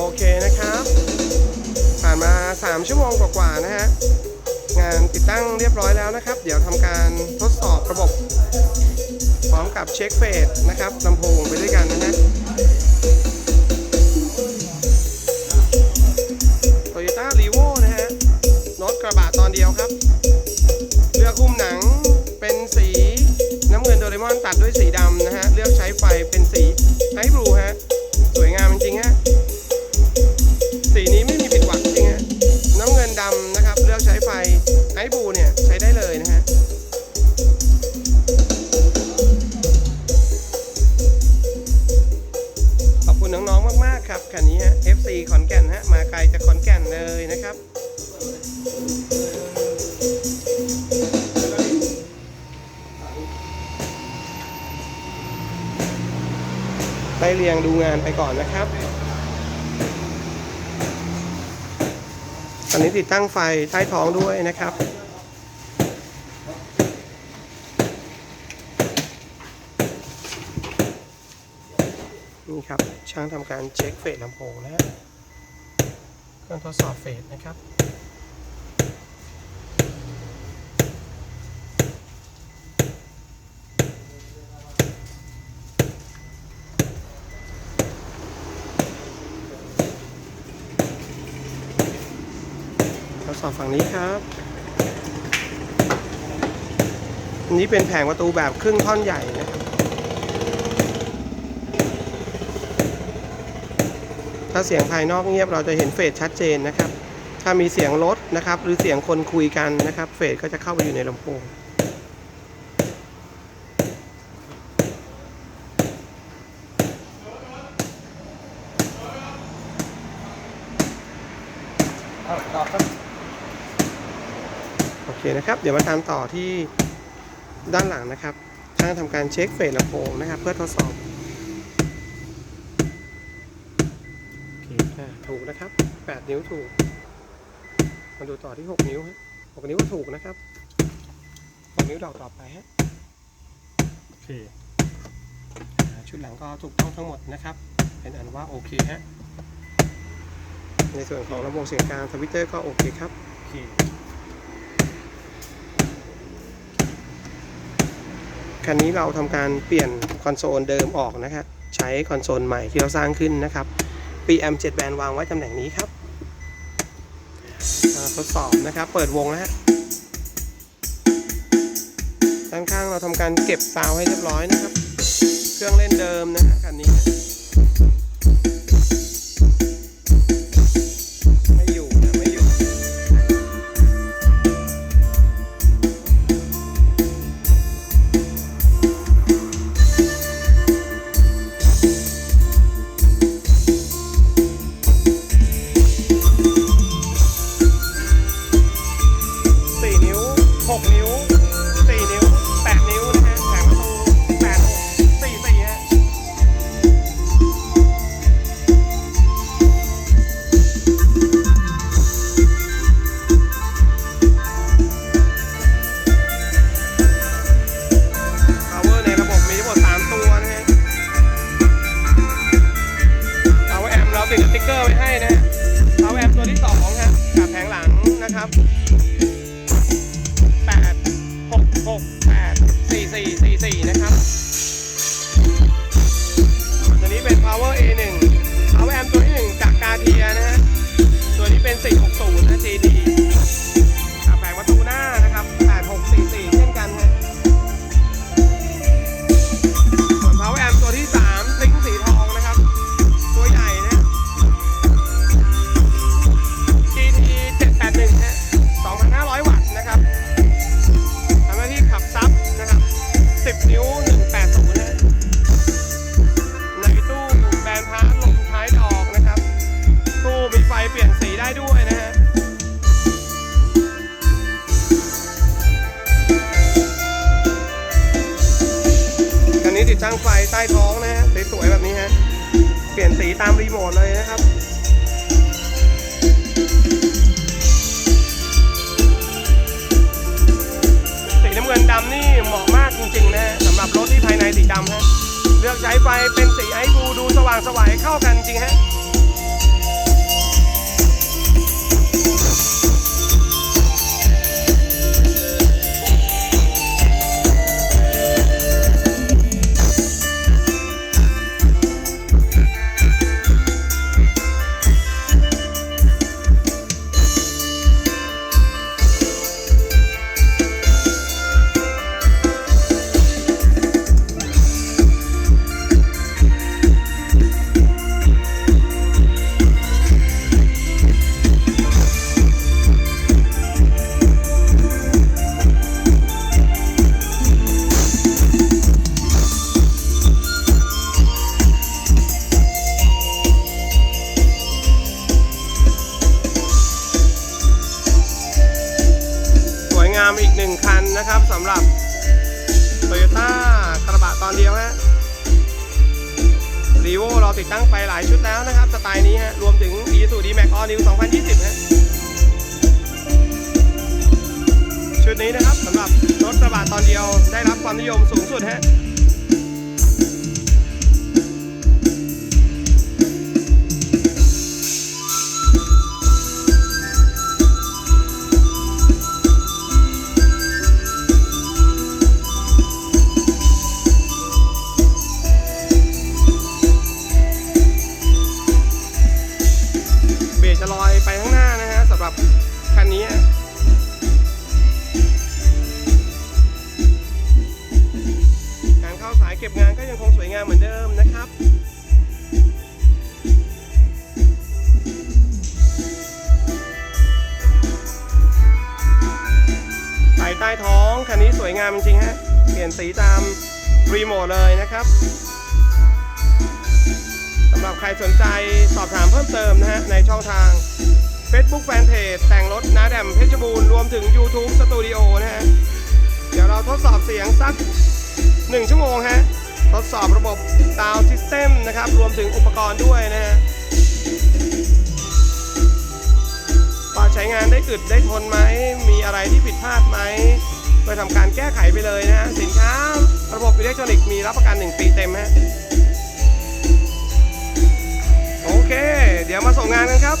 โอเคนะครับ ผ่านมา 3 ชั่วโมงกว่าๆนะฮะ งานติดตั้งเรียบร้อยแล้วนะครับ เดี๋ยวทำการทดสอบระบบ พร้อมกับเช็คเฟสนะครับลำโพงไปด้วยกันนะฮะ มากๆครับคันนี้ฮะ FC ขอนแก่นฮะมาไกลจากขอนแก่นเลยนะครับไปเรียงดูงานไปก่อนนะครับ ตอนนี้ติดตั้งไฟใต้ท้องด้วยนะครับ นี่ครับ ช่างทำการเช็คเฟสลำโพงนะเครื่องทดสอบเฟสนะครับทดสอบฝั่งนี้ครับนนี้เป็นแผงประตูแบบครึ่งท่อนใหญ่นะครับ ถ้าเสียงภายนอกเงียบเราจะเห็นเฟสชัดเจนนะครับ ถ้ามีเสียงรถนะครับ หรือเสียงคนคุยกันนะครับ เฟสก็จะเข้าไปอยู่ในลำโพงเอาต่อครับโอเคนะครับ เดี๋ยวมาตามต่อที่ด้านหลังนะครับช่างทำการเช็คเฟสลำโพงนะครับ เพื่อทดสอบโอเคอ่า ถูกนะครับ 8 นิ้วถูก มาดูต่อที่ 6 นิ้วฮะ6นิ้วก็ถูกนะครับ 6 นิ้วดอกต่อไปฮะ โอเค ชุดหลังก็ถูกต้องทั้งหมดนะครับ เป็นอันว่าโอเคฮะ ในส่วนของระบบเสียงกลางทวิตเตอร์ก็โอเคครับ โอเคคันนี้เราทำการเปลี่ยนคอนโซลเดิมออกนะครับใช้คอนโซลใหม่ที่เราสร้างขึ้นนะครับ PM 7แบนวางไว้ตำแหน่งนี้ครับทดสอบนะครับ เปิดวงนะฮะด้านข้างเราทำการเก็บซาวให้เรียบร้อยนะครับ เครื่องเล่นเดิมนะฮะคันนี้ ต้ท้องนะฮะส,สวยแบบนี้ฮะ เปลี่ยนสีตามรีโมทเลยนะครับสีน้ำเงินดำนี่เหมาะมากจริงๆนะสำหรับรถที่ภายในสีดำฮะเลือกใช้ไฟเป็นสีไอบูดูสว่างสวายเข้ากันจริงฮะ ติดตั้งไปหลายชุดแล้วนะครับ สไตล์นี้ฮะรวมถึง e s u d Max All New 2020ฮะชุดนี้นะครับสำหรับรถกระบะตอนเดียวได้รับความนิยมสูงสุดฮะ ยังคงสวยงามเหมือนเดิมนะครับสายใต้ท้องคันนี้สวยงามจริงๆฮะ เปลี่ยนสีตามรีโมทเลยนะครับสำหรับใครสนใจสอบถามเพิ่มเติมนะฮะ ในช่องทาง Facebook Fanpage แต่งรถนาแดมเพชรบูรณ์รวมถึง YouTube Studio นะฮะ เดี๋ยวเราทดสอบเสียงสัก 1 ชั่วโมงฮะ ทดสอบระบบ Sound System นะครับ รวมถึงอุปกรณ์ด้วยนะฮะว่าใช้งานได้อึดได้ทนไหม มีอะไรที่ผิดพลาดไหมโดยทำการแก้ไขไปเลยนะฮะสินค้าระบบอิเล็กทรอนิกส์มีรับประกัน 1 ปีเต็มฮะโอเค เดี๋ยวมาส่งงานกันครับ